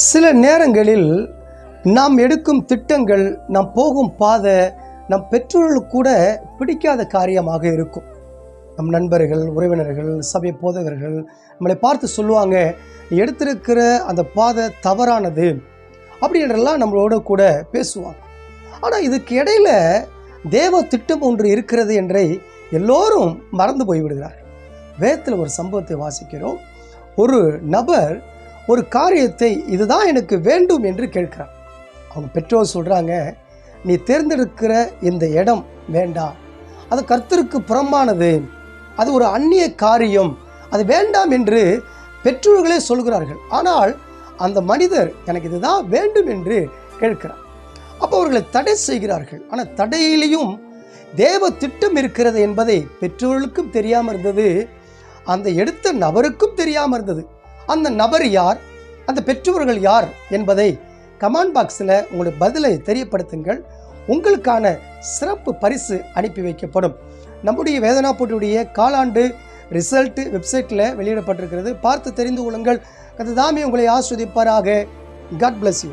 சில நேரங்களில் நாம் எடுக்கும் திட்டங்கள் நாம் போகும் பாதை நம் பெற்றோர்களுக்கு கூட பிடிக்காத காரியமாக இருக்கும். நம் நண்பர்கள் உறவினர்கள் சபை போதகர்கள் நம்மளை பார்த்து சொல்லுவாங்க எடுத்திருக்கிற அந்த பாதை தவறானது அப்படின்றலாம் நம்மளோட கூட பேசுவாங்க. ஆனால் இதுக்கு இடையில தேவ திட்டம் ஒன்று இருக்கிறது என்றை எல்லோரும் மறந்து போய்விடுகிறார்கள். வேத்தில் ஒரு சம்பவத்தை வாசிக்கிறோம். ஒரு நபர் ஒரு காரியத்தை இதுதான் எனக்கு வேண்டும் என்று கேட்குறான். அவங்க பெற்றோர் சொல்கிறாங்க நீ தேர்ந்தெடுக்கிற இந்த இடம் வேண்டாம். அது கர்த்தருக்கு புறம்பானது. அது ஒரு அந்நிய காரியம். அது வேண்டாம் என்று பெற்றோர்களே சொல்கிறார்கள். ஆனால் அந்த மனிதர் எனக்கு இதுதான் வேண்டும் என்று கேட்கிறார். அப்போ அவர்களை தடை செய்கிறார்கள். ஆனால் தடையிலையும் தேவ திட்டம் இருக்கிறது என்பதை பெற்றோர்களுக்கும் தெரியாமல் இருந்தது. அந்த எடுத்த நபருக்கும் தெரியாமல் இருந்தது. அந்த நபர் யார்? அந்த பெற்றோர்கள் யார்? என்பதை கமெண்ட் பாக்ஸில் உங்களுடைய பதிலை தெரியப்படுத்துங்கள். உங்களுக்கான சிறப்பு பரிசு அனுப்பி வைக்கப்படும். நம்முடைய வேதனா போட்டியுடைய காலாண்டு ரிசல்ட்டு வெப்சைட்டில் வெளியிடப்பட்டிருக்கிறது. பார்த்து தெரிந்து கொள்ளுங்கள். அது தாமே உங்களை ஆஸ்வதிப்பாராக. God bless you